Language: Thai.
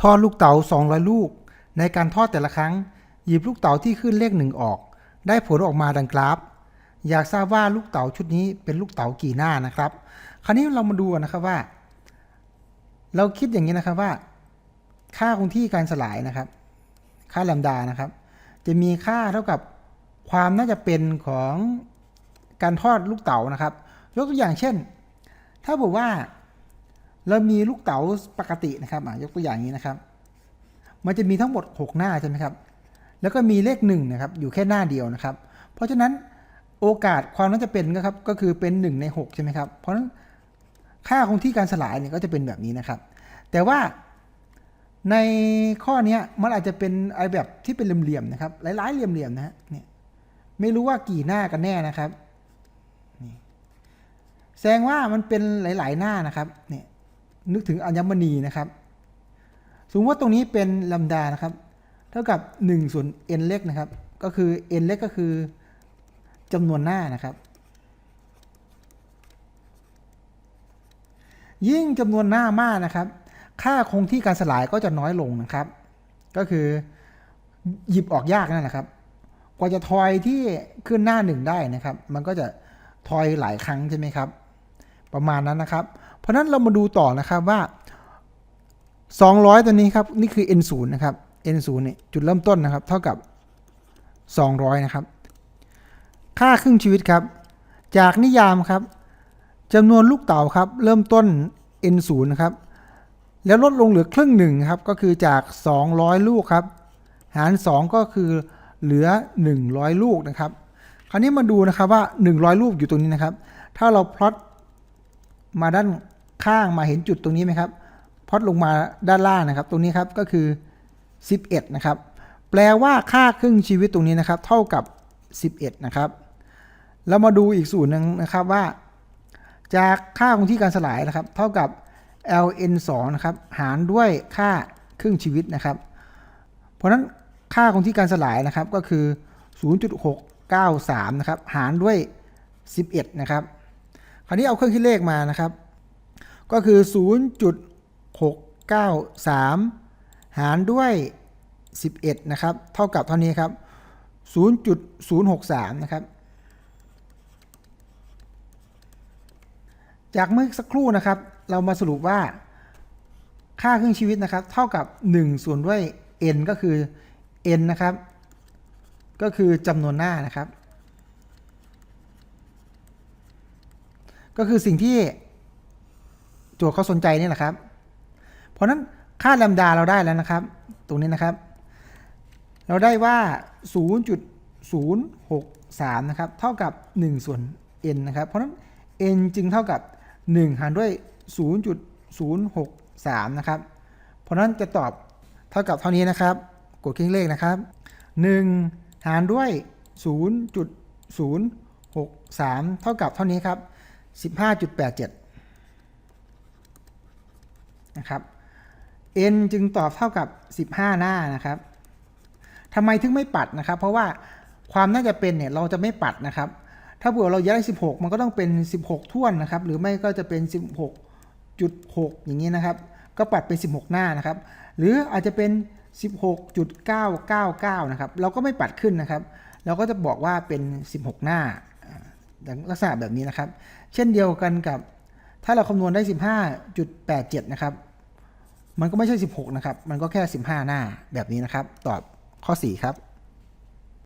ทอดลูกเต๋า200 ลูก ในการทอดแต่ละครั้ง หยิบลูกเต๋าที่ขึ้นเลขหนึ่งออก ได้ผลออกมาดังกราฟ อยากทราบว่าลูกเต๋าชุดนี้เป็นลูกเต๋ากี่หน้านะครับ คราวนี้เรามาดูนะครับว่า เราคิดอย่างนี้นะครับว่า ค่าคงที่การสลายนะครับ ค่าแลมดานะครับ จะมีค่าเท่ากับความน่าจะเป็นของการทอดลูกเต๋านะครับ ยกตัวอย่างเช่น ถ้าบอกว่า เรามีลูกเต๋าปกตินะครับยกตัวอย่างนี้นะครับ มันจะมีทั้งหมด 6 หน้าใช่ไหมครับ แล้วก็มีเลขหนึ่งนะครับอยู่แค่หน้าเดียวนะครับ เพราะฉะนั้นโอกาสความน่าจะเป็นก็ครับก็คือเป็น 1 ใน 6 ใช่ไหมครับ เพราะฉะนั้นค่าคงที่การสลายเนี่ยก็จะเป็นแบบนี้นะครับ แต่ว่าในข้อนี้มันอาจจะเป็นไอแบบที่เป็นเหลี่ยมๆนะครับ หลายๆเหลี่ยมๆนะฮะเนี่ยไม่รู้ว่ากี่หน้ากันแน่นะครับนี่แสดงว่ามันเป็นหลาย ๆ หน้านะครับเนี่ย นึกถึงอัญมณีนะครับ สมมติว่าตรงนี้เป็นลำดานะครับ เท่ากับ1ส่วน n เล็กนะครับ ก็คือ n เล็กก็คือจำนวนหน้านะครับ ยิ่งจำนวนหน้ามากนะครับ ค่าคงที่การสลายก็จะน้อยลงนะครับ ก็คือหยิบออกยากนั่นแหละครับ กว่าจะทอยที่ขึ้นหน้าหนึ่งได้นะครับ มันก็จะทอยหลายครั้งใช่ไหมครับ ประมาณนั้นนะครับ เพราะนั้นเรามาดูต่อนะครับว่า 200 ตัวนี้ครับนี่คือ n 0นะครับ n 0เนี่ยจุดเริ่มต้นนะครับ เท่ากับ 200 นะครับ ค่าครึ่งชีวิตครับ จากนิยามครับจำนวนลูกเต๋าครับ เริ่มต้น n 0นะครับ แล้วลดลงเหลือครึ่งหนึ่งครับ ก็คือจาก 200 ลูกครับ หาร 2 ก็คือเหลือ 100 ลูกนะครับ คราวนี้มาดูนะครับว่า 100 ลูกอยู่ตรงนี้นะครับ ถ้าเราพลอต มาด้านข้างมาเห็นจุดตรงนี้ไหมครับพอตลงมาด้านล่างนะครับ ตรงนี้ครับก็คือ 11 นะครับ แปลว่าค่าครึ่งชีวิตตรงนี้นะครับ เท่ากับ 11 นะครับ แล้วมาดูอีกสูตรหนึ่งนะครับว่า จากค่าคงที่การสลายนะครับ เท่ากับ ln 2นะครับหารด้วยค่าครึ่งชีวิตนะครับ เพราะฉะนั้นค่าคงที่การสลายนะครับก็คือ 0.693 นะครับ หารด้วย 11 นะครับ ราวนี้เอาเครื่องคิดเลขมานะครับ ก็คือ 0.693 หารด้วย 11 นะครับ เท่ากับเท่านี้ครับ 0.063 นะครับ จากเมื่อสักครู่นะครับ เรามาสรุปว่าค่าครึ่งชีวิตนะครับ เท่ากับ 1 ส่วนด้วย n ก็คือ n นะครับ ก็คือจำนวนหน้านะครับ ก็คือสิ่งที่โจทย์เขาสนใจนี่แหละครับ เพราะนั้นค่าแลมดาเราได้แล้วนะครับ ตรงนี้นะครับ เราได้ว่า 0.063 นะครับ เท่ากับ 1 ส่วน n นะครับ เพราะนั้น n จึงเท่ากับ 1 หารด้วย 0.063 นะครับ เพราะฉะนั้นจะตอบเท่ากับเท่านี้นะครับ กดเครื่องเลขนะครับ 1 หารด้วย 0.063 เท่ากับเท่านี้ครับ 15.87 นะครับ n จึงตอบเท่ากับ 15 หน้านะครับทำไมถึงไม่ปัดนะครับ เพราะว่าความน่าจะเป็นเนี่ยเราจะไม่ปัดนะครับ ถ้าเผื่อเราย้าย16 มันก็ต้องเป็น 16 ท่วนนะครับ หรือไม่ก็จะเป็น 16.6 อย่างนี้นะครับ ก็ปัดเป็น 16 หน้านะครับ หรืออาจจะเป็น 16.999 นะครับ เราก็ไม่ปัดขึ้นนะครับ เราก็จะบอกว่าเป็น 16 หน้า ลักษณะแบบนี้นะครับ เช่นเดียวกันกับถ้าเราคำนวณได้ 15.87 นะครับ มันก็ไม่ใช่ 16 นะครับ มันก็แค่ 15 หน้าแบบนี้นะครับ ตอบข้อ 4 ครับ